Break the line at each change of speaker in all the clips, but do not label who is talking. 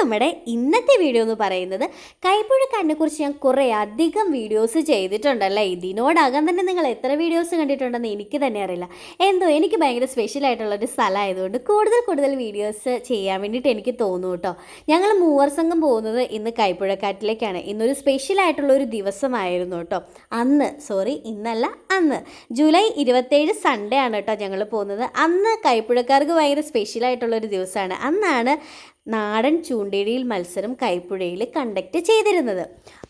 നമ്മുടെ ഇന്നത്തെ വീഡിയോ എന്ന് പറയുന്നത് കൈപ്പുഴക്കാരനെ കുറിച്ച് ഞാൻ കുറേ അധികം വീഡിയോസ് ചെയ്തിട്ടുണ്ടല്ലേ? ഇതിനോടകം തന്നെ നിങ്ങൾ എത്ര വീഡിയോസ് കണ്ടിട്ടുണ്ടെന്ന് എനിക്ക് തന്നെ അറിയില്ല. എന്തോ എനിക്ക് ഭയങ്കര സ്പെഷ്യൽ ആയിട്ടുള്ള ഒരു സ്ഥലമായതുകൊണ്ട് കൂടുതൽ കൂടുതൽ വീഡിയോസ് ചെയ്യാൻ വേണ്ടിയിട്ട് എനിക്ക് തോന്നുന്നു കേട്ടോ ഞങ്ങൾ മൂവർ സംഘം പോകുന്നത് ഇന്ന് കൈപ്പുഴക്കാറ്റിലേക്കാണ് ഇന്നൊരു സ്പെഷ്യൽ ആയിട്ടുള്ള ഒരു ദിവസമായിരുന്നു കേട്ടോ അന്ന് സോറി ഇന്നല്ല അന്ന്. ജൂലൈ ഇരുപത്തേഴ് സൺഡേ ആണ് കേട്ടോ ഞങ്ങൾ പോകുന്നത്. അന്ന് കൈപ്പുഴക്കാർക്ക് ഭയങ്കര സ്പെഷ്യൽ ആയിട്ടുള്ള ഒരു ദിവസമാണ്. അന്നാണ് നാടൻ ചൂണ്ടയിടിയിൽ മത്സരം കൈപ്പുഴയിൽ കണ്ടക്ട് ചെയ്തിരുന്നത്.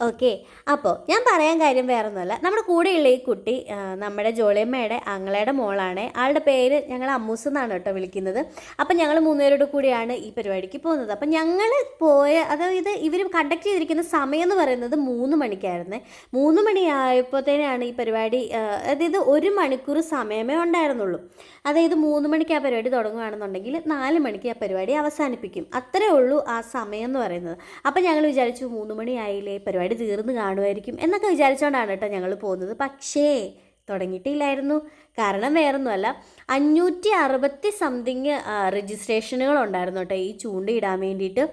ഓക്കെ അപ്പോൾ ഞാൻ പറയാൻ കാര്യം വേറൊന്നുമല്ല. നമ്മുടെ കൂടെയുള്ള ഈ കുട്ടി നമ്മുടെ ജോളിയമ്മയുടെ ആങ്ങളയുടെ മോളാണ്. ആളുടെ പേര് ഞങ്ങൾ അമ്മൂസ് എന്നാണ് കേട്ടോ വിളിക്കുന്നത്. അപ്പം ഞങ്ങൾ മൂന്നുപേരോട് കൂടിയാണ് ഈ പരിപാടിക്ക് പോകുന്നത്. അപ്പം ഞങ്ങൾ പോയ അതായത് ഇവർ കണ്ടക്ട് ചെയ്തിരിക്കുന്ന സമയം എന്ന് പറയുന്നത് മൂന്ന് മണിക്കായിരുന്നു. മൂന്ന് മണിയായപ്പോഴത്തേനാണ് ഈ പരിപാടി അതായത് ഒരു മണിക്കൂർ സമയമേ ഉണ്ടായിരുന്നുള്ളൂ. അതായത് മൂന്ന് മണിക്ക് ആ പരിപാടി തുടങ്ങുകയാണെന്നുണ്ടെങ്കിൽ നാല് മണിക്ക് ആ പരിപാടി അവസാനിപ്പിക്കും. അത്രേ ഉള്ളൂ ആ സമയം എന്ന് പറയുന്നത്. അപ്പം ഞങ്ങൾ വിചാരിച്ചു മൂന്ന് മണിയായില്ലേ പരിപാടി തീർന്ന് കാണുമായിരിക്കും എന്നൊക്കെ വിചാരിച്ചുകൊണ്ടാണ് കേട്ടോ ഞങ്ങൾ പോകുന്നത്. പക്ഷേ തുടങ്ങിയിട്ടില്ലായിരുന്നു. കാരണം വേറൊന്നുമല്ല അഞ്ഞൂറ്റി അറുപത്തി സംതിങ് രജിസ്ട്രേഷനുകൾ ഉണ്ടായിരുന്നു കേട്ടോ ഈ ചൂണ്ടയിടാൻ വേണ്ടിയിട്ട്.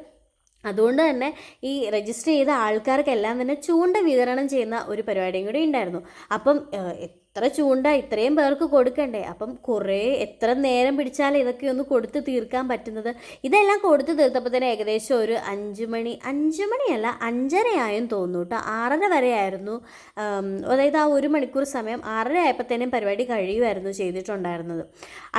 അതുകൊണ്ട് തന്നെ ഈ രജിസ്റ്റർ ചെയ്ത ആൾക്കാർക്കെല്ലാം തന്നെ ചൂണ്ട വിതരണം ചെയ്യുന്ന ഒരു പരിപാടിയും കൂടി ഉണ്ടായിരുന്നു. അപ്പം എത്ര ചൂണ്ട ഇത്രയും പേർക്ക് കൊടുക്കണ്ടേ. അപ്പം കുറേ എത്ര നേരം പിടിച്ചാലും ഇതൊക്കെ ഒന്ന് കൊടുത്ത് തീർക്കാൻ പറ്റുന്നത്? ഇതെല്ലാം കൊടുത്ത് തന്നെ ഏകദേശം ഒരു അഞ്ച് മണി അഞ്ച് മണിയല്ല അഞ്ചരയായും തോന്നുന്നു കേട്ടോ. ആറര വരെ ആയിരുന്നു അതായത് ആ ഒരു മണിക്കൂർ സമയം ആറര ആയപ്പോഴത്തേനും പരിപാടി കഴിയുമായിരുന്നു ചെയ്തിട്ടുണ്ടായിരുന്നത്.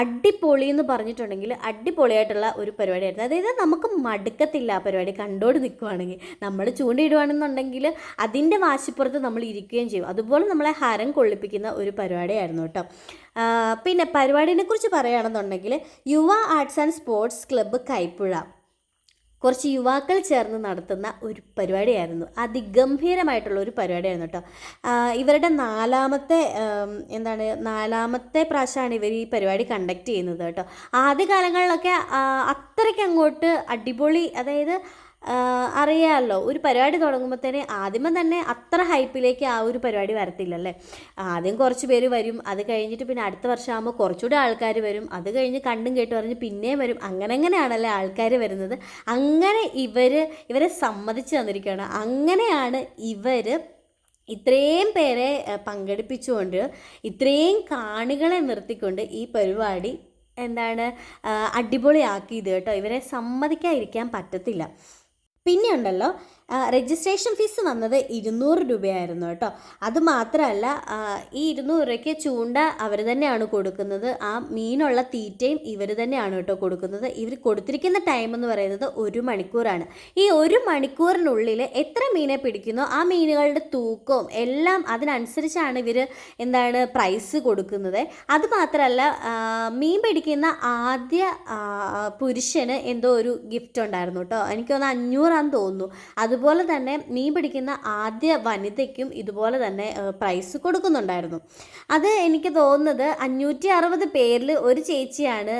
അടിപൊളി എന്ന് പറഞ്ഞിട്ടുണ്ടെങ്കിൽ അടിപൊളിയായിട്ടുള്ള ഒരു പരിപാടിയായിരുന്നു. അതായത് നമുക്ക് മടുക്കത്തില്ല ആ പരിപാടി കണ്ടോട് നിൽക്കുവാണെങ്കിൽ നമ്മൾ ചൂണ്ടയിടുവാണെന്നുണ്ടെങ്കിൽ അതിന്റെ വാശിപ്പുറത്ത് നമ്മൾ ഇരിക്കുകയും ചെയ്യും. അതുപോലെ നമ്മളെ ഹരം കൊള്ളിപ്പിക്കുന്ന ഒരു പരിപാടിയായിരുന്നു കേട്ടോ. പിന്നെ പരിപാടിനെ കുറിച്ച് പറയുകയാണെന്നുണ്ടെങ്കിൽ Yuva arts and sports club Kaippuzha. കുറച്ച് യുവാക്കൾ ചേർന്ന് നടത്തുന്ന ഒരു പരിപാടിയായിരുന്നു. അതിഗംഭീരമായിട്ടുള്ള ഒരു പരിപാടിയായിരുന്നു കേട്ടോ. ഇവരുടെ നാലാമത്തെ എന്താണ് നാലാമത്തെ പ്രാവശ്യമാണ് ഇവർ ഈ പരിപാടി കണ്ടക്ട് ചെയ്യുന്നത് കേട്ടോ. ആദ്യ കാലങ്ങളിലൊക്കെ അത്രയ്ക്ക് അങ്ങോട്ട് അടിപൊളി അതായത് അറിയാമല്ലോ ഒരു പരിപാടി തുടങ്ങുമ്പോഴത്തേനെ ആദ്യമേ തന്നെ അത്ര ഹൈപ്പിലേക്ക് ആ ഒരു പരിപാടി വരത്തില്ലല്ലേ? ആദ്യം കുറച്ച് പേര് വരും അത് കഴിഞ്ഞിട്ട് പിന്നെ അടുത്ത വർഷം ആകുമ്പോൾ കുറച്ചുകൂടി ആൾക്കാർ വരും അത് കഴിഞ്ഞ് കണ്ടും കേട്ട് പറഞ്ഞ് പിന്നെയും വരും. അങ്ങനെ അങ്ങനെയാണല്ലേ ആൾക്കാർ വരുന്നത്? അങ്ങനെ ഇവർ ഇവരെ സമ്മതിച്ച് തന്നിരിക്കുകയാണ്. അങ്ങനെയാണ് ഇവർ ഇത്രയും പേരെ പങ്കെടുപ്പിച്ചുകൊണ്ട് ഇത്രയും കാണികളെ നിർത്തിക്കൊണ്ട് ഈ പരിപാടി എന്താണ് അടിപൊളിയാക്കിയത് കേട്ടോ. ഇവരെ സമ്മതിക്കാതിരിക്കാൻ പറ്റത്തില്ല. പിന്നെ ഉണ്ടല്ലോ രജിസ്ട്രേഷൻ ഫീസ് വന്നത് ഇരുന്നൂറ് രൂപയായിരുന്നു കേട്ടോ. അത് മാത്രമല്ല ഈ ഇരുന്നൂറ് രൂപയ്ക്ക് ചൂണ്ട അവർ തന്നെയാണ് കൊടുക്കുന്നത്. ആ മീനുള്ള തീറ്റയും ഇവർ തന്നെയാണ് കേട്ടോ കൊടുക്കുന്നത്. ഇവർ കൊടുത്തിരിക്കുന്ന ടൈം എന്ന് പറയുന്നത് ഒരു മണിക്കൂറാണ്. ഈ ഒരു മണിക്കൂറിനുള്ളിൽ എത്ര മീനെ പിടിക്കുന്നോ ആ മീനുകളുടെ തൂക്കവും എല്ലാം അതിനനുസരിച്ചാണ് ഇവർ എന്താണ് പ്രൈസ് കൊടുക്കുന്നത്. അത് മാത്രമല്ല മീൻ പിടിക്കുന്ന ആദ്യ ആ, പുരുഷന് എന്തോ ഒരു ഗിഫ്റ്റ് ഉണ്ടായിരുന്നു കേട്ടോ. എനിക്കൊന്ന് അഞ്ഞൂറാന്ന് തോന്നുന്നു. അതുപോലെ തന്നെ മീൻ പിടിക്കുന്ന ആദ്യ വനിതയ്ക്കും ഇതുപോലെ തന്നെ പ്രൈസ് കൊടുക്കുന്നുണ്ടായിരുന്നു. അത് എനിക്ക് തോന്നുന്നത് അഞ്ഞൂറ്റി അറുപത് പേരിൽ ഒരു ചേച്ചിയാണ്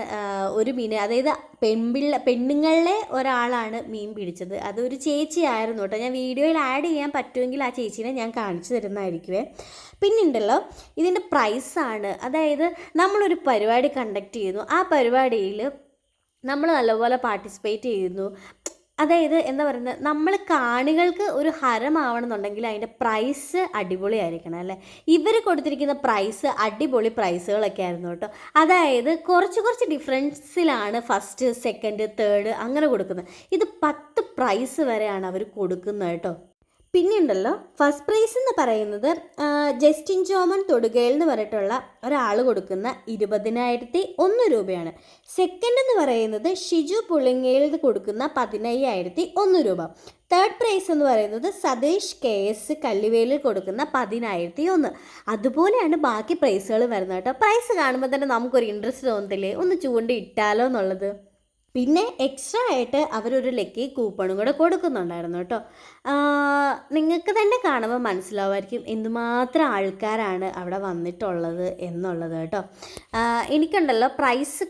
ഒരു മീൻ അതായത് പെൺപിള്ള പെണ്ണുങ്ങളിലെ ഒരാളാണ് മീൻ പിടിച്ചത്. അതൊരു ചേച്ചിയായിരുന്നു കേട്ടോ. ഞാൻ വീഡിയോയിൽ ആഡ് ചെയ്യാൻ പറ്റുമെങ്കിൽ ആ ചേച്ചീനെ ഞാൻ കാണിച്ചു തരുന്നതായിരിക്കുമേ പിന്നുണ്ടല്ലോ ഇതിന്റെ പ്രൈസാണ് അതായത് നമ്മളൊരു പരിപാടി കണ്ടക്ട് ചെയ്യുന്നു. ആ പരിപാടിയിൽ നമ്മൾ നല്ലപോലെ പാർട്ടിസിപ്പേറ്റ് ചെയ്യുന്നു. അതായത് എന്താ പറയുന്നത് നമ്മൾ കാണികൾക്ക് ഒരു ഹരമാവണമെന്നുണ്ടെങ്കിൽ അതിന്റെ പ്രൈസ് അടിപൊളിയായിരിക്കണം അല്ലേ? ഇവർ കൊടുത്തിരിക്കുന്ന പ്രൈസ് അടിപൊളി പ്രൈസുകളൊക്കെ ആയിരുന്നു കേട്ടോ. അതായത് കുറച്ച് കുറച്ച് ഡിഫറൻസിലാണ് ഫസ്റ്റ് സെക്കൻഡ് തേർഡ് അങ്ങനെ കൊടുക്കുന്നത്. ഇത് പത്ത് പ്രൈസ് വരെയാണ് അവർ കൊടുക്കുന്നത് കേട്ടോ. പിന്നെ ഉണ്ടല്ലോ ഫസ്റ്റ് പ്രൈസ് എന്ന് പറയുന്നത് ജസ്റ്റിൻ ജോമൻ തൊടുകയിൽ എന്ന് പറഞ്ഞിട്ടുള്ള ഒരാൾ കൊടുക്കുന്ന ഇരുപതിനായിരത്തി ഒന്ന് രൂപയാണ്. സെക്കൻഡ് എന്ന് പറയുന്നത് ഷിജു പുളിങ്ങയിൽ കൊടുക്കുന്ന പതിനയ്യായിരത്തി ഒന്ന് രൂപ. തേർഡ് പ്രൈസ് എന്ന് പറയുന്നത് സതീഷ് കെ എസ് കല്ലുവേലിൽ കൊടുക്കുന്ന പതിനായിരത്തി ഒന്ന്. അതുപോലെയാണ് ബാക്കി പ്രൈസുകൾ വരുന്നത് കേട്ടോ. പ്രൈസ് കാണുമ്പോൾ തന്നെ നമുക്കൊരു ഇൻട്രസ്റ്റ് തോന്നത്തില്ലേ? ഒന്ന് ചൂണ്ടി ഇട്ടാലോ എന്നുള്ളത്. പിന്നെ എക്സ്ട്രാ ആയിട്ട് അവരൊരു ലക്കി കൂപ്പണും കൂടെ കൊടുക്കുന്നുണ്ടായിരുന്നു കേട്ടോ. നിങ്ങൾക്ക് തന്നെ കാണുമ്പോൾ മനസ്സിലാവുമായിരിക്കും എന്തുമാത്രം ആൾക്കാരാണ് അവിടെ വന്നിട്ടുള്ളത് എന്നുള്ളത് കേട്ടോ. എനിക്കുണ്ടല്ലോ പ്രൈസ്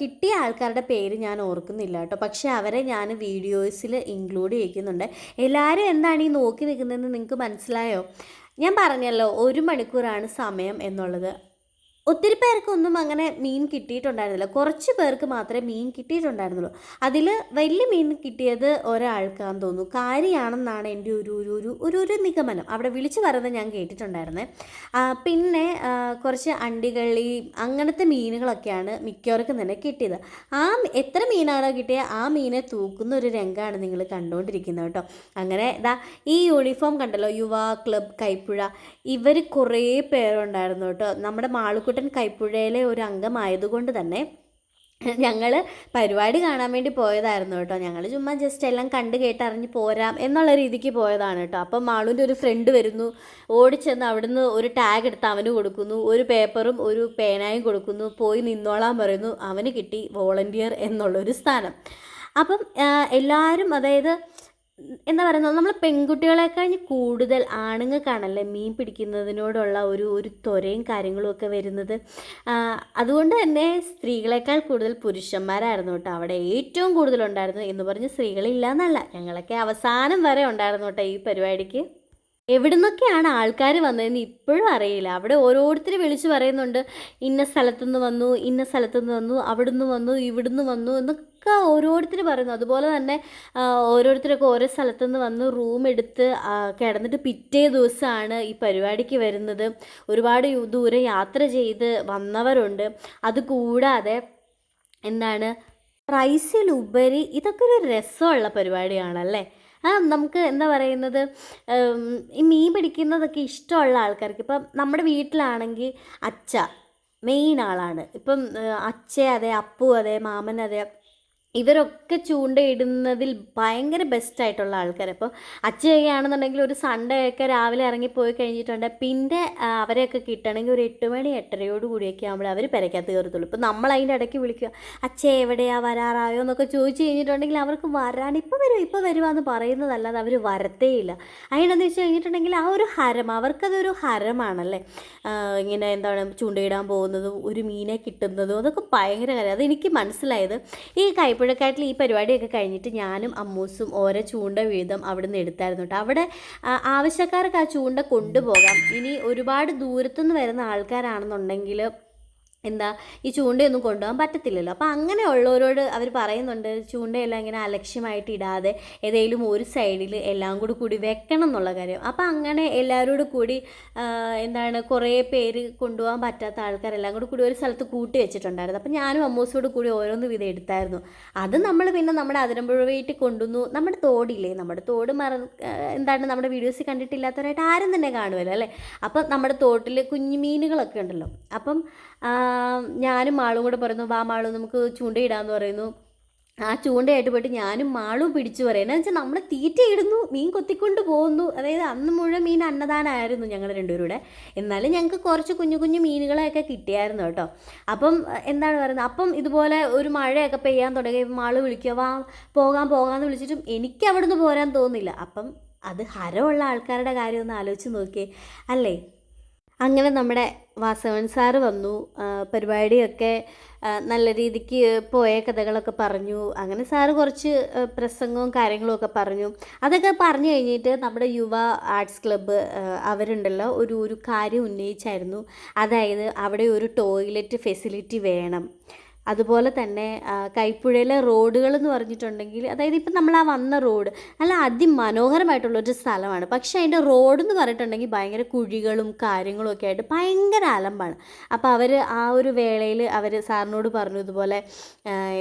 കിട്ടിയ ആൾക്കാരുടെ പേര് ഞാൻ ഓർക്കുന്നില്ല കേട്ടോ. പക്ഷേ അവരെ ഞാൻ വീഡിയോസിൽ ഇൻക്ലൂഡ് ചെയ്യിക്കുന്നുണ്ട്. എല്ലാവരും എന്താണ് ഈ നോക്കി നിൽക്കുന്നതെന്ന് നിങ്ങൾക്ക് മനസ്സിലായോ? ഞാൻ പറഞ്ഞല്ലോ ഒരു മണിക്കൂറാണ് സമയം എന്നുള്ളത്. ഒത്തിരി പേർക്കൊന്നും അങ്ങനെ മീൻ കിട്ടിയിട്ടുണ്ടായിരുന്നില്ല. കുറച്ച് പേർക്ക് മാത്രമേ മീൻ കിട്ടിയിട്ടുണ്ടായിരുന്നുള്ളൂ. അതിൽ വലിയ മീൻ കിട്ടിയത് ഒരാൾക്കാന്ന് തോന്നുന്നു. കാരിയാണെന്നാണ് എന്റെ ഒരു ഒരു ഒരു ഒരു ഒരു നിഗമനം. അവിടെ വിളിച്ചു പറയുന്നത് ഞാൻ കേട്ടിട്ടുണ്ടായിരുന്നേ. പിന്നെ കുറച്ച് അണ്ടികളി അങ്ങനത്തെ മീനുകളൊക്കെയാണ് മിക്കവർക്കും തന്നെ കിട്ടിയത്. ആ എത്ര മീനാണോ കിട്ടിയത് ആ മീനെ തൂക്കുന്ന ഒരു രംഗമാണ് നിങ്ങൾ കണ്ടുകൊണ്ടിരിക്കുന്നത് കേട്ടോ. അങ്ങനെ ഇതാ ഈ യൂണിഫോം കണ്ടല്ലോ യുവ ക്ലബ് കൈപ്പുഴ ഇവർ കുറേ പേരുണ്ടായിരുന്നു കേട്ടോ. നമ്മുടെ മാളുക്കുട്ടൻ കൈപ്പുഴയിലെ ഒരു അംഗമായതുകൊണ്ട് തന്നെ ഞങ്ങൾ പരിപാടി കാണാൻ വേണ്ടി പോയതായിരുന്നു കേട്ടോ. ഞങ്ങൾ ചുമ്മാ ജസ്റ്റ് എല്ലാം കണ്ട് കേട്ടറിഞ്ഞ് പോരാം എന്നുള്ള രീതിക്ക് പോയതാണ് കേട്ടോ. അപ്പം മാളുവിന്റെ ഒരു ഫ്രണ്ട് വരുന്നു. ഓടിച്ചെന്ന് അവിടുന്ന് ഒരു ടാഗ് എടുത്ത് അവന് കൊടുക്കുന്നു. ഒരു പേപ്പറും ഒരു പേനായും കൊടുക്കുന്നു. പോയി നിന്നോളാൻ പറയുന്നു. അവന് കിട്ടി വോളണ്ടിയർ എന്നുള്ളൊരു സ്ഥാനം. അപ്പം എല്ലാവരും അതായത് എന്താ പറയുന്നത് നമ്മൾ പെൺകുട്ടികളെക്കഴിഞ്ഞ് കൂടുതൽ ആണുങ്ങൾക്കാണല്ലേ മീൻ പിടിക്കുന്നതിനോടുള്ള ഒരു ഒരു ത്വരയും കാര്യങ്ങളും ഒക്കെ വരുന്നത്. അതുകൊണ്ട് തന്നെ സ്ത്രീകളെക്കാൾ കൂടുതൽ പുരുഷന്മാരായിരുന്നു കേട്ടോ അവിടെ. ഏറ്റവും കൂടുതലുണ്ടായിരുന്നു എന്ന് പറഞ്ഞ് സ്ത്രീകളില്ല എന്നല്ല ഞങ്ങളൊക്കെ അവസാനം വരെ ഉണ്ടായിരുന്നു കേട്ടോ ഈ പരിപാടിക്ക്. എവിടുന്നൊക്കെയാണ് ആൾക്കാർ വന്നതെന്ന് ഇപ്പോഴും അറിയില്ല. അവിടെ ഓരോരുത്തർ വിളിച്ച് പറയുന്നുണ്ട് ഇന്ന സ്ഥലത്തുനിന്ന് വന്നു ഇന്ന സ്ഥലത്തുനിന്ന് വന്നു അവിടുന്ന് വന്നു ഇവിടുന്ന് വന്നു എന്നൊക്കെ ഓരോരുത്തർ പറയുന്നു. അതുപോലെ തന്നെ ഓരോരുത്തരൊക്കെ ഓരോ സ്ഥലത്തുനിന്ന് വന്ന് റൂം എടുത്ത് കിടന്നിട്ട് പിറ്റേ ദിവസമാണ് ഈ പരിപാടിക്ക് വരുന്നത്. ഒരുപാട് ദൂരെ യാത്ര ചെയ്ത് വന്നവരുണ്ട്. അതുകൂടാതെ എന്താണ് പ്രൈസിലുപരി ഇതൊക്കെ ഒരു രസമുള്ള പരിപാടിയാണല്ലേ? നമുക്ക് എന്താ പറയുന്നത് ഈ മീൻ പിടിക്കുന്നതൊക്കെ ഇഷ്ടമുള്ള ആൾക്കാർക്ക്. ഇപ്പം നമ്മുടെ വീട്ടിലാണെങ്കിൽ അച്ഛ മെയിൻ ആളാണ്. ഇപ്പം അച്ഛ അതെ അപ്പു അതെ മാമൻ അതെ ഇവരൊക്കെ ചൂണ്ടയിടുന്നതിൽ ഭയങ്കര ബെസ്റ്റ് ആയിട്ടുള്ള ആൾക്കാർ അപ്പോൾ അച്ഛയൊക്കെയാണെന്നുണ്ടെങ്കിൽ ഒരു സൺഡേ ഒക്കെ രാവിലെ ഇറങ്ങി പോയി കഴിഞ്ഞിട്ടുണ്ട്. പിന്നെ അവരെയൊക്കെ കിട്ടണമെങ്കിൽ ഒരു എട്ട് മണി എട്ടരയോട് കൂടിയൊക്കെ ആകുമ്പോൾ അവർ പെരക്കകത്ത് കയറത്തുള്ളൂ. ഇപ്പം നമ്മൾ അതിന്റെ ഇടയ്ക്ക് വിളിക്കുക അച്ഛ എവിടെയാ? വരാറായോ? എന്നൊക്കെ ചോദിച്ചു കഴിഞ്ഞിട്ടുണ്ടെങ്കിൽ അവർക്ക് വരാൻ ഇപ്പോൾ വരും ഇപ്പോൾ വരുവാന്ന് പറയുന്നതല്ലാതെ അവർ വരത്തേയില്ല അതിനെന്ന് വെച്ച് കഴിഞ്ഞിട്ടുണ്ടെങ്കിൽ ആ ഒരു ഹരം അവർക്കതൊരു ഹരമാണല്ലേ? ഇങ്ങനെ എന്താണ് ചൂണ്ടയിടാൻ പോകുന്നതും ഒരു മീനെ കിട്ടുന്നതും അതൊക്കെ ഭയങ്കര കാര്യം അതെനിക്ക് മനസ്സിലായത് ഈ കൈപ്പുഴക്കാട്ടിൽ ഈ പരിപാടിയൊക്കെ കഴിഞ്ഞിട്ട് ഞാനും അമ്മൂസും ഓരോ ചൂണ്ട വീതം അവിടെ നിന്ന് എടുത്തായിരുന്നു കേട്ടോ അവിടെ ആവശ്യക്കാർക്ക് ആ ചൂണ്ട കൊണ്ടുപോകാം. ഇനി ഒരുപാട് ദൂരത്തുനിന്ന് വരുന്ന ആൾക്കാരാണെന്നുണ്ടെങ്കിൽ എന്താ ഈ ചൂണ്ടയൊന്നും കൊണ്ടുപോകാൻ പറ്റത്തില്ലല്ലോ. അപ്പോൾ അങ്ങനെയുള്ളവരോട് അവർ പറയുന്നുണ്ട് ചൂണ്ടയെല്ലാം ഇങ്ങനെ അലക്ഷ്യമായിട്ട് ഇടാതെ ഏതെങ്കിലും ഒരു സൈഡിൽ എല്ലാം കൂടി കൂടി വെക്കണം എന്നുള്ള കാര്യം. അപ്പോൾ അങ്ങനെ എല്ലാവരോടും കൂടി എന്താണ് കുറേ പേര് കൊണ്ടുപോകാൻ പറ്റാത്ത ആൾക്കാരെല്ലാം കൂടി കൂടി ഒരു സ്ഥലത്ത് കൂട്ടി വെച്ചിട്ടുണ്ടായിരുന്നു. അപ്പോൾ ഞാനും അമ്മൂസോട് കൂടി ഓരോന്ന് വിധം എടുത്തായിരുന്നു. അത് നമ്മൾ പിന്നെ നമ്മുടെ അതിരമ്പുഴ വീട്ടിൽ കൊണ്ടുവന്നു. നമ്മുടെ തോടില്ലേ നമ്മുടെ തോട് മറ എന്താണ് നമ്മുടെ വീഡിയോസിൽ കണ്ടിട്ടില്ലാത്തവരായിട്ട് ആരും തന്നെ കാണുമല്ലോ അല്ലേ? അപ്പം നമ്മുടെ തോട്ടിൽ കുഞ്ഞു മീനുകളൊക്കെ ഉണ്ടല്ലോ. അപ്പം ഞാനും മാളും കൂടെ പറയുന്നു വാ മാളും നമുക്ക് ചൂണ്ടയിടാന്ന് പറയുന്നു. ആ ചൂണ്ടയായിട്ട് പോയിട്ട് ഞാനും മാളും പിടിച്ചു പറയുന്നത് എന്ന് വെച്ചാൽ നമ്മൾ തീറ്റയിടുന്നു മീൻ കൊത്തിക്കൊണ്ട് പോകുന്നു. അതായത് അന്ന് മുഴുവൻ മീൻ അന്നദാനമായിരുന്നു ഞങ്ങൾ രണ്ടുപേരുടെ. എന്നാലും ഞങ്ങൾക്ക് കുറച്ച് കുഞ്ഞു കുഞ്ഞു മീനുകളെയൊക്കെ കിട്ടിയായിരുന്നു കേട്ടോ. അപ്പം എന്താണ് പറയുന്നത്? അപ്പം ഇതുപോലെ ഒരു മഴയൊക്കെ പെയ്യാൻ തുടങ്ങി മാൾ വിളിക്കുക വാ പോകാൻ പോകാമെന്ന് വിളിച്ചിട്ടും എനിക്ക് അവിടുന്ന് പോരാൻ തോന്നില്ല. അപ്പം അത് ഹരമുള്ള ആൾക്കാരുടെ കാര്യം ഒന്ന് ആലോചിച്ച് നോക്കിയേ. അല്ലേ? അങ്ങനെ നമ്മുടെ വാസവൻ സാറ് വന്നു പരിപാടിയൊക്കെ നല്ല രീതിക്ക് പോയ കഥകളൊക്കെ പറഞ്ഞു. അങ്ങനെ സാറ് കുറച്ച് പ്രസംഗവും കാര്യങ്ങളും ഒക്കെ പറഞ്ഞു. അതൊക്കെ പറഞ്ഞു കഴിഞ്ഞിട്ട് നമ്മുടെ യുവ ആർട്സ് ക്ലബ്ബ് അവരുണ്ടല്ലോ ഒരു ഒരു കാര്യം ഉന്നയിച്ചായിരുന്നു. അതായത് അവിടെ ഒരു ടോയ്ലറ്റ് ഫെസിലിറ്റി വേണം. അതുപോലെ തന്നെ കൈപ്പുഴയിലെ റോഡുകൾ എന്ന് പറഞ്ഞിട്ടുണ്ടെങ്കിൽ അതായത് ഇപ്പം നമ്മൾ ആ വന്ന റോഡ് നല്ല അതിമനോഹരമായിട്ടുള്ളൊരു സ്ഥലമാണ്. പക്ഷേ അതിന്റെ റോഡ് എന്ന് പറഞ്ഞിട്ടുണ്ടെങ്കിൽ ഭയങ്കര കുഴികളും കാര്യങ്ങളും ഒക്കെ ആയിട്ട് ഭയങ്കര അലമ്പാണ് അപ്പോൾ അവർ ആ ഒരു വേളയിൽ അവർ സാറിനോട് പറഞ്ഞു ഇതുപോലെ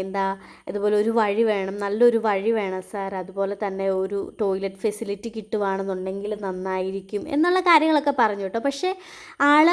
എന്താ ഇതുപോലെ ഒരു വഴി വേണം നല്ലൊരു വഴി വേണം സാർ. അതുപോലെ തന്നെ ഒരു ടോയ്ലറ്റ് ഫെസിലിറ്റി കിട്ടുവാണെന്നുണ്ടെങ്കിൽ നന്നായിരിക്കും എന്നുള്ള കാര്യങ്ങളൊക്കെ പറഞ്ഞു കേട്ടോ. പക്ഷേ ആൾ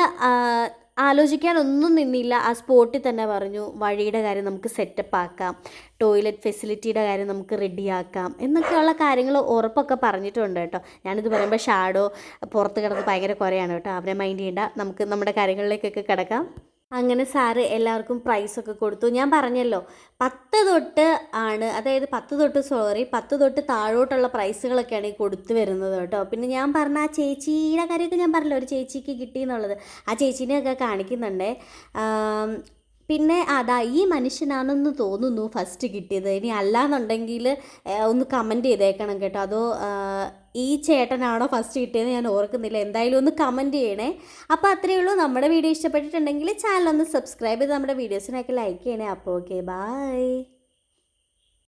ആലോചിക്കാനൊന്നും നിന്നില്ല. ആ സ്പോട്ടിൽ തന്നെ പറഞ്ഞു വഴിയുടെ കാര്യം നമുക്ക് സെറ്റപ്പ് ആക്കാം. ടോയ്ലറ്റ് ഫെസിലിറ്റിയുടെ കാര്യം നമുക്ക് റെഡിയാക്കാം എന്നൊക്കെയുള്ള കാര്യങ്ങൾ ഉറപ്പൊക്കെ പറഞ്ഞിട്ടുണ്ട് കേട്ടോ. ഞാനിത് പറയുമ്പോൾ ഷാഡോ പുറത്ത് കിടന്ന് ഭയങ്കര കുറയാണ് കേട്ടോ. അവരെ മൈൻഡ് ചെയ്യേണ്ട. നമുക്ക് നമ്മുടെ കാര്യങ്ങളിലേക്കൊക്കെ കിടക്കാം. അങ്ങനെ സാറ് എല്ലാവർക്കും പ്രൈസൊക്കെ കൊടുത്തു. ഞാൻ പറഞ്ഞല്ലോ പത്ത് തൊട്ട് ആണ് അതായത് പത്ത് തൊട്ട് സോറി പത്ത് തൊട്ട് താഴോട്ടുള്ള പ്രൈസുകളൊക്കെയാണ് ഈ കൊടുത്തു വരുന്നത് കേട്ടോ. പിന്നെ ഞാൻ പറഞ്ഞ ആ ചേച്ചിയുടെ കാര്യമൊക്കെ ഞാൻ പറഞ്ഞല്ലോ ഒരു ചേച്ചിക്ക് കിട്ടി എന്നുള്ളത്. ആ ചേച്ചീനെയൊക്കെ കാണിക്കുന്നുണ്ട്. പിന്നെ അതാ ഈ മനുഷ്യനാണെന്ന് തോന്നുന്നു ഫസ്റ്റ് കിട്ടിയത്. ഇനി അല്ലാന്നുണ്ടെങ്കിൽ ഒന്ന് കമന്റ് ചെയ്തേക്കണം കേട്ടോ. അതോ ഈ ചേട്ടനാണോ ഫസ്റ്റ് കിട്ടിയതെന്ന് ഞാൻ ഓർക്കുന്നില്ല. എന്തായാലും ഒന്ന് കമന്റ് ചെയ്യണേ. അപ്പോൾ അത്രയേ ഉള്ളൂ. നമ്മുടെ വീഡിയോ ഇഷ്ടപ്പെട്ടിട്ടുണ്ടെങ്കിൽ ചാനൽ ഒന്ന് സബ്സ്ക്രൈബ് ചെയ്ത് നമ്മുടെ വീഡിയോസിനൊക്കെ ലൈക്ക് ചെയ്യണേ. അപ്പോൾ ഓക്കെ ബായ്